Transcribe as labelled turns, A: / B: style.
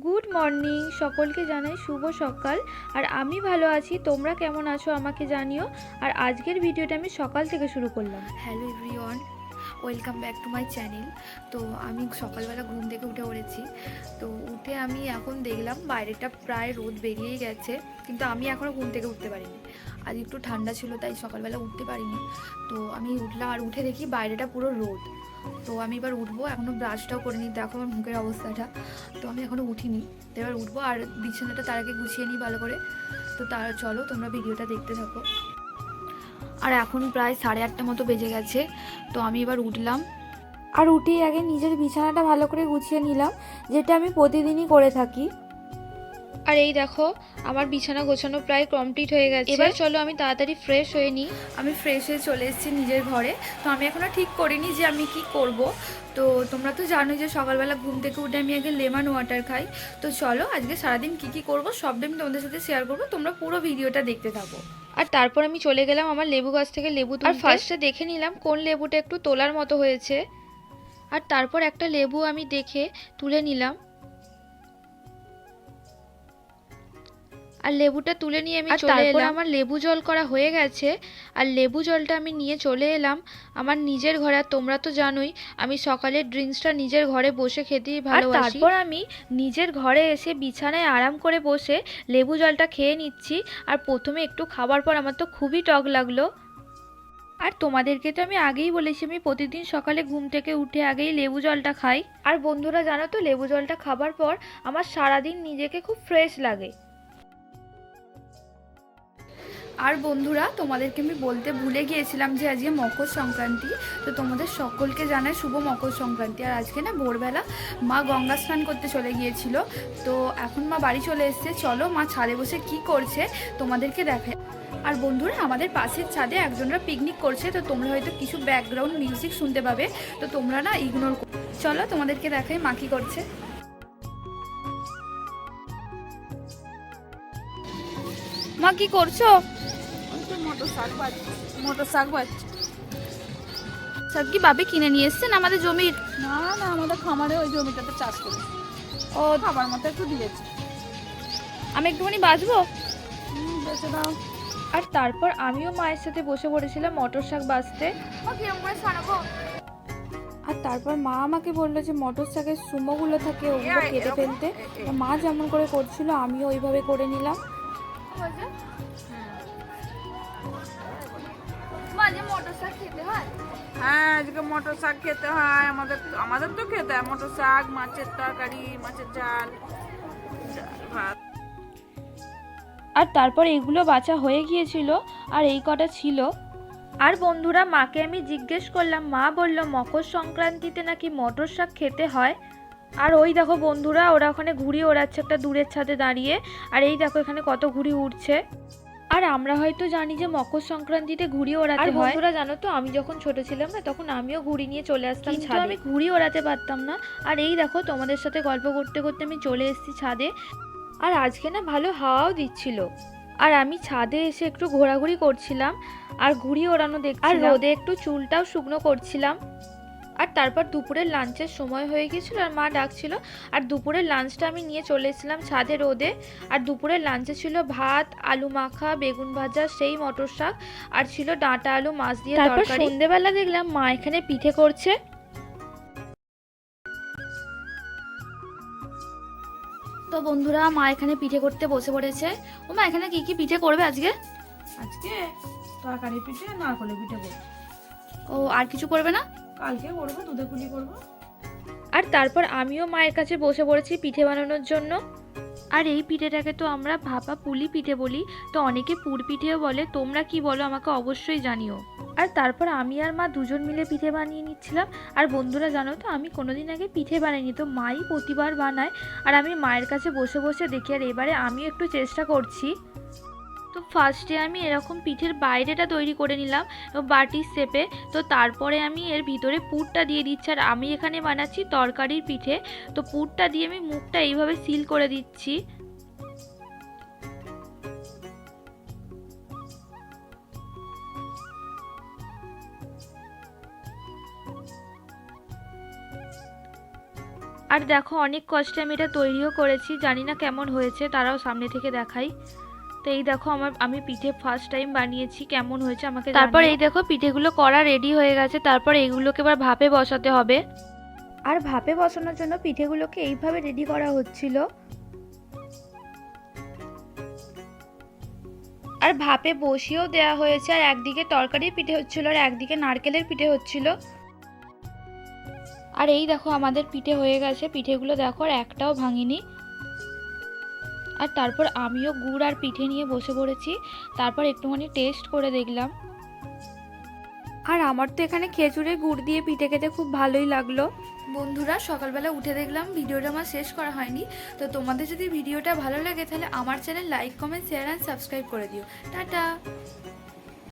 A: Good morning সকলকে জানাই শুভ সকাল। আর আমি ভালো আছি, তোমরা কেমন আছো আমাকে জানিও। আর আজকের ভিডিওটা আমি সকাল থেকে শুরু করলাম।
B: Hello everyone welcome back to my channel তো আমি সকালবেলা ঘুম থেকে উঠে পড়েছি। তো উঠে আমি এখন দেখলাম বাইরেটা প্রায় রোদ বেরিয়েই গেছে, কিন্তু আমি এখনও ঘুম থেকে উঠতে পারিনি। আজ একটু ঠান্ডা ছিল, তাই সকালবেলা উঠতে পারিনি। তো আমি উঠলাম আর উঠে দেখি বাইরেটা পুরো রোদ। তো আমি এবার উঠবো এখনও ব্রাশটাও করিনি দেখো আমার মুখের অবস্থাটা। তো আমি এখনও উঠিনি। তো এবার উঠবো আর বিছানাটা তার আগে গুছিয়ে নিই ভালো করে। তো তার চলো, তোমরা ভিডিওটা দেখতে থাকো। আর এখন প্রায় সাড়ে আটটা মতো বেজে গেছে। তো আমি এবার উঠলাম।
A: আর উঠেই আগে নিজের বিছানাটা ভালো করে গুছিয়ে নিলাম, যেটা আমি প্রতিদিনই করে থাকি। আর এই দেখো আমার বিছানা গোছানো প্রায় কমপ্লিট হয়ে গেছে। এবার চলো আমি তাড়াতাড়ি ফ্রেশ হয়ে নিই।
B: আমি ফ্রেশ হয়ে চলে এসেছি নিজের ঘরে। তো আমি এখনও ঠিক করিনি যে আমি কি করব। তো তোমরা তো জানোই যে সকালবেলা ঘুম থেকে উঠে আমি আগে লেমন ওয়াটার খাই। তো চলো আজকে সারাদিন কি কি করব সবটাই আমি তোমাদের সাথে শেয়ার করব। তোমরা পুরো ভিডিওটা দেখতে থাকো।
A: আর তারপর আমি চলে গেলাম আমার লেবু গাছ থেকে লেবু আর ফার্স্টে দেখে নিলাম কোন লেবুটা একটু তোলার মতো হয়েছে। আর তারপর একটা লেবু আমি দেখে তুলে নিলাম। আর লেবুটা তুলে নিয়ে আমি চলে এলাম। আমার লেবু জল করা হয়ে গেছে। আর লেবু জলটা আমি নিয়ে চলে এলাম। আমার নিজের ঘরে আর তোমরা তো জানোই আমি সকালের ড্রিঙ্কসটা নিজের ঘরে বসে খেতেই ভালোবাসি। তারপর আমি নিজের ঘরে এসে বিছানায় আরাম করে বসে লেবু জলটা খেয়ে নিচ্ছি। আর প্রথমে একটু খাবার পর আমার তো খুবই টক লাগল। আর তোমাদেরকে তো আমি আগেই বলেছি আমি প্রতিদিন সকালে ঘুম থেকে উঠে আগেই লেবু জলটা খাই। আর বন্ধুরা জানো তো লেবু জলটা খাবার পর আমার সারাদিন নিজেকে খুব ফ্রেশ লাগে।
B: আর বন্ধুরা, তোমাদেরকে আমি বলতে ভুলে গিয়েছিলাম যে আজকে মকর সংক্রান্তি। তো তোমাদের সকলকে জানায় শুভ মকর সংক্রান্তি। আর আজকে না ভোরবেলা মা গঙ্গা স্নান করতে চলে গিয়েছিল। তো এখন মা বাড়ি চলে এসছে। চলো মা ছাদে বসে কি করছে তোমাদেরকে দেখায় আর বন্ধুরা, আমাদের পাশের ছাদে একজনরা পিকনিক করছে। তো তোমরা হয়তো কিছু ব্যাকগ্রাউন্ড মিউজিক শুনতে পাবে। তো তোমরা না ইগনোর চলো তোমাদেরকে দেখাই মা কি করছে। মা কি করছ?
C: মোটর শাক বাজছে মোটর শাক
B: সব কি বাবে কিনে নিয়ে এসছেন আমাদের জমির?
C: না না আমাদের খামারে ওই জমিটাতে চাষ করি।
B: ও
C: খাবার মতো একটু দিয়েছে।
B: আমি একটুখানি বাঁচবো?
C: বেঁচে দাও।
A: আর তারপর আমিও মায়ের সাথে বসে পড়েছিলাম মটর শাক
B: ছাড়াবো?
A: আর তারপর মা আমাকে বলল যে মটর শাকের সুমোগুলো থাকে ওগুলো
C: এই,
A: কেটে ফেলতে। মা যেমন করে করছিল আমিও ওইভাবে করে নিলাম।
B: হয়।
C: হ্যাঁ আজকে মোটর শাক খেতে হয়। আমাদের আমাদের তো খেতে হয়। মোটর শাক মাছের তরকারি মাছের ঝাল ডাল, ভাত।
A: আর তারপর এগুলো বাছা হয়ে গিয়েছিল আর এই কটা ছিল। আর বন্ধুরা মাকে আমি জিজ্ঞেস করলাম মা বলল মকর সংক্রান্তিতে নাকি মটর শাক খেতে হয়? আর ওই দেখো বন্ধুরা ওরা ওখানে ঘুড়ি ওড়াচ্ছে একটা দূরের ছাদে দাঁড়িয়ে। আর এই দেখো এখানে কত ঘুড়ি উড়ছে। আর আমরা হয়তো জানি যে মকর সংক্রান্তিতে ঘুড়ি ওড়াতে হয়। বন্ধুরা জানো তো আমি যখন ছোট ছিলাম না তখন আমিও ঘুড়ি নিয়ে চলে আসতাম ছাদে। আমি ঘুড়ি ওড়াতে পারতাম না। আর এই দেখো তোমাদের সাথে গল্প করতে করতে আমি চলে এসেছি ছাদে। আর আজকে না ভালো হাওয়াও দিচ্ছিল। আর আমি ছাদে এসে একটু ঘোরাঘুরি করছিলাম। আর ঘুড়ি ওড়ানো দেখছিলাম। আর রোদে একটু চুলটাও শুকনো করছিলাম। আর তারপর দুপুরের লাঞ্চের সময় হয়ে গিয়েছিল আর মা ডাকছিল আর দুপুরের লাঞ্চটা আমি নিয়ে চলে এসেছিলাম ছাদে রোদে। আর দুপুরের লাঞ্চে ছিল ভাত আলু মাখা বেগুন ভাজা সেই মটর শাক আর ছিল ডাঁটা আলু মাছ দিয়ে তরকারি। সন্ধেবেলা দেখলাম মা এখানে পিঠে করছে।
B: তো বন্ধুরা মা এখানে পিঠে করতে বসে পড়েছে। ও মা এখানে কি কি পিঠে করবে আজকে?
C: আজকে তরকারি পিঠে নারকলের পিঠে করব।
B: ও আর কিছু করবে না?
C: কালকে করব, দুধে পুলি করব।
A: আর তারপর আমিও মায়ের কাছে বসে পড়েছি পিঠে বানানোর জন্য। আর এই পিঠেটাকে তো আমরা ভাপা পুলি পিঠে বলি, তো অনেকে পুর পিঠেও বলে, তোমরা কি বলো আমাকে অবশ্যই জানিও। আর তারপর আমি আর মা দুজন মিলে পিঠে বানিয়ে নিচ্ছিলাম। আর বন্ধুরা জানো তো, আমি কোনোদিন আগে পিঠে বানাইনি, তো মাই প্রতিবার বানায়। আর আমি মায়ের কাছে বসে বসে দেখি, আর এবারে আমিও একটু চেষ্টা করছি। তো ফার্স্টে আমি এরকম পিঠের বাইরেটা তৈরি করে নিলাম বাটির শেপে। তো তারপরে আমি এর ভিতরে পুরটা দিয়ে দিচ্ছি। আর আমি এখানে বানাচ্ছি তরকারির পিঠে। তো পুরটা দিয়ে আমি মুখটা এইভাবে সিল করে দিচ্ছি। আর দেখো অনেক কষ্টে আমি এটা তৈরিও করেছি। জানি না কেমন হয়েছে, তারাও সামনে থেকে দেখাই। তো এই দেখো আমার আমি পিঠে ফার্স্ট টাইম বানিয়েছি কেমন হয়েছে আমাকে তারপর এই দেখো পিঠেগুলো করা রেডি হয়ে গেছে তারপর এইগুলোকে এবার ভাপে বসাতে হবে। আর ভাপে বসানোর জন্য পিঠেগুলোকে এইভাবে রেডি করা হচ্ছিল। আর ভাপে বসিয়েও দেওয়া হয়েছে আর একদিকে তরকারির পিঠে হচ্ছিল আর একদিকে নারকেলের পিঠে হচ্ছিল। আর এই দেখো আমাদের পিঠে হয়ে গেছে পিঠেগুলো দেখো আর একটাও ভাঙিনি। আর তারপর আমিও গুড় আর পিঠে নিয়ে বসে পড়েছি। তারপর একটুখানি টেস্ট করে দেখলাম। আর আমার তো এখানে খেজুরে গুড় দিয়ে পিঠে খেতে খুব ভালোই লাগল।
B: বন্ধুরা, সকালবেলা উঠে দেখলাম ভিডিওটা আমার শেষ করা হয়নি। তো তোমাদের যদি ভিডিওটা ভালো লাগে, তাহলে আমার channel like comment share and subscribe করে দিও। টাটা!